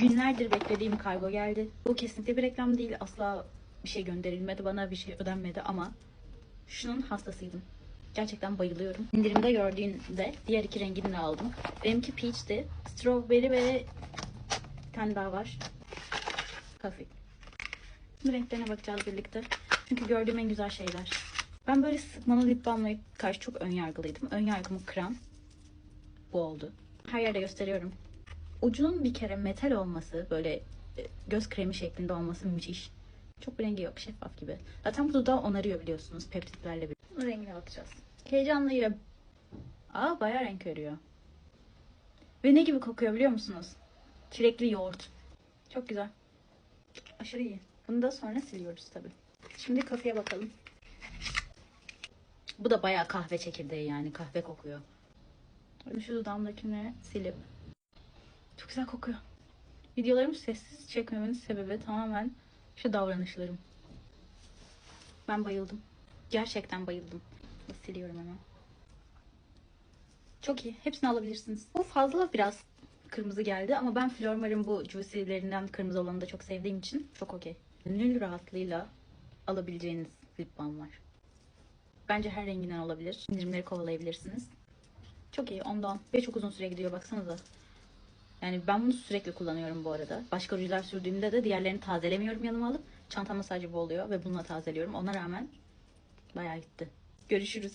Günlerdir beklediğim kargo geldi. Bu kesinlikle bir reklam değil. Asla bir şey gönderilmedi bana, bir şey ödenmedi ama şunun hastasıydım. Gerçekten bayılıyorum. İndirimde gördüğünde diğer iki rengini de aldım. Benimki peach'ti. Strawberry ve bir tane daha var. Coffee. Bu renklerine bakacağız birlikte. Çünkü gördüğüm en güzel şeyler. Ben böyle sıkmalı lip balmaya karşı çok ön yargılıydım. Ön yargımı kıran bu oldu. Her yerde gösteriyorum. Ucunun bir kere metal olması, böyle e, göz kremi şeklinde olması müthiş. Çok bir rengi yok, şeffaf gibi. Zaten bu dudağı onarıyor biliyorsunuz peptitlerle birlikte. Rengine bakacağız. Heyecanlıyım. Aa bayağı renk veriyor. Ve ne gibi kokuyor biliyor musunuz? Çilekli yoğurt. Çok güzel. Aşırı iyi. Bunu da sonra siliyoruz tabii. Şimdi kafeye bakalım. Bu da bayağı kahve çekirdeği yani kahve kokuyor. Şu dudağımdakini silip. Güzel kokuyor. Videolarımı sessiz çekmemenin sebebi tamamen şu davranışlarım. Ben bayıldım. Gerçekten bayıldım. Siliyorum hemen. Çok iyi. Hepsini alabilirsiniz. Bu fazla biraz kırmızı geldi ama ben Flormar'ın bu juicy'lerinden kırmızı olanı da çok sevdiğim için çok okey. Gönül rahatlığıyla alabileceğiniz lip balm var. Bence her renginden olabilir. İndirimleri kovalayabilirsiniz. Çok iyi ondan. Ve çok uzun süre gidiyor baksanıza. Yani ben bunu sürekli kullanıyorum bu arada. Başka rujlar sürdüğümde de diğerlerini tazelemiyorum yanıma alıp. Çantamda sadece bu oluyor ve bununla tazeliyorum. Ona rağmen bayağı gitti. Görüşürüz.